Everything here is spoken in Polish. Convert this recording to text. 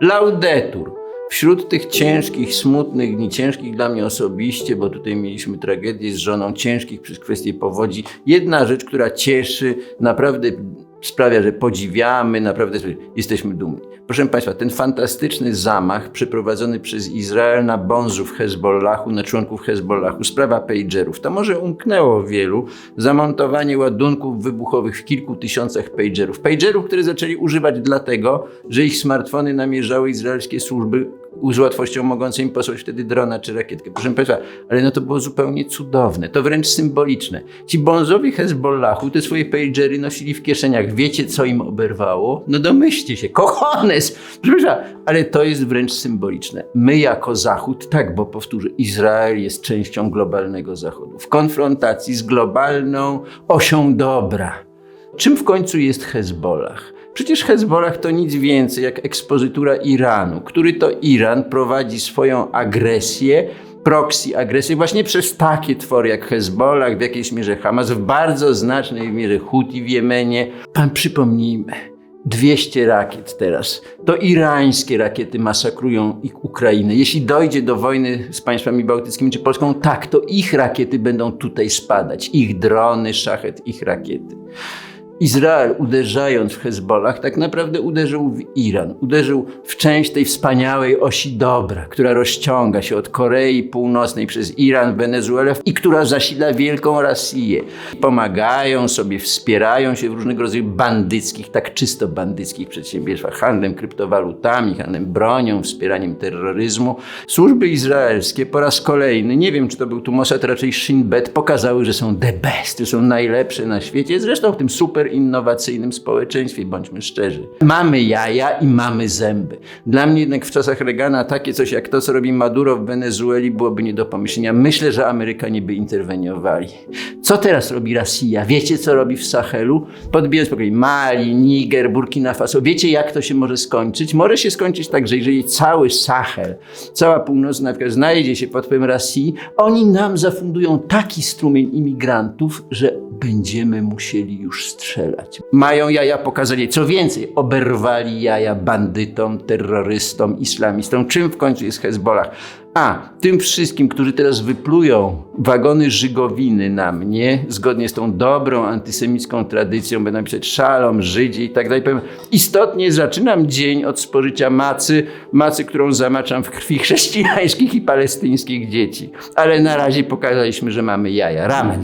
Laudetur. Wśród tych ciężkich, smutnych dni, ciężkich dla mnie osobiście, bo tutaj mieliśmy tragedię z żoną, ciężkich przez kwestię powodzi, jedna rzecz, która cieszy, naprawdę sprawia, że podziwiamy, naprawdę jesteśmy dumni. Proszę Państwa, ten fantastyczny zamach przeprowadzony przez Izrael na bonzów Hezbollahu, na członków Hezbollahu, sprawa pagerów. To może umknęło wielu zamontowanie ładunków wybuchowych w kilku tysiącach pagerów. Pagerów, które zaczęli używać dlatego, że ich smartfony namierzały izraelskie służby z łatwością mogące im posłać wtedy drona czy rakietkę. Proszę Państwa, ale no to było zupełnie cudowne, to wręcz symboliczne. Ci bonzowi Hezbollahu te swoje pagery nosili w kieszeniach. Wiecie, co im oberwało? No domyślcie się, kochones! Proszę ale to jest wręcz symboliczne. My jako Zachód, tak, bo powtórzę, Izrael jest częścią globalnego Zachodu. W konfrontacji z globalną osią dobra. Czym w końcu jest Hezbollah? Przecież Hezbollah to nic więcej jak ekspozytura Iranu, który to Iran prowadzi swoją agresję, proxy agresję właśnie przez takie twory jak Hezbollah, w jakiejś mierze Hamas, w bardzo znacznej mierze Houthi w Jemenie. Pan przypomnijmy, 200 rakiet teraz. To irańskie rakiety masakrują ich Ukrainę. Jeśli dojdzie do wojny z państwami bałtyckimi czy Polską, tak, to ich rakiety będą tutaj spadać. Ich drony, szachet, ich rakiety. Izrael uderzając w Hezbollah tak naprawdę uderzył w Iran, uderzył w część tej wspaniałej osi dobra, która rozciąga się od Korei Północnej przez Iran, Wenezuelę i która zasila wielką Rosję. Pomagają sobie, wspierają się w różnego rodzaju bandyckich, tak czysto bandyckich przedsiębiorstwach, handlem kryptowalutami, handlem bronią, wspieraniem terroryzmu. Służby izraelskie po raz kolejny, nie wiem czy to był tu Mossad, raczej Shin Bet, pokazały, że są the best, że są najlepsze na świecie, zresztą w tym super innowacyjnym społeczeństwie, bądźmy szczerzy. Mamy jaja i mamy zęby. Dla mnie jednak w czasach Reagana takie coś jak to, co robi Maduro w Wenezueli byłoby nie do pomyślenia. Myślę, że Amerykanie by interweniowali. Co teraz robi Rosja? Wiecie, co robi w Sahelu? Podbijam spokojnie. Mali, Niger, Burkina Faso. Wiecie, jak to się może skończyć? Może się skończyć tak, że jeżeli cały Sahel, cała północna Afryka znajdzie się pod wpływem Rosji, oni nam zafundują taki strumień imigrantów, że będziemy musieli już strzelać. Mają jaja pokazali, co więcej, oberwali jaja bandytom, terrorystom, islamistom. Czym w końcu jest Hezbollah? A, tym wszystkim, którzy teraz wyplują wagony żygowiny na mnie, zgodnie z tą dobrą antysemicką tradycją, będą pisać szalom, Żydzi i tak dalej, powiem, istotnie zaczynam dzień od spożycia macy, macy, którą zamaczam w krwi chrześcijańskich i palestyńskich dzieci. Ale na razie pokazaliśmy, że mamy jaja. Ramen.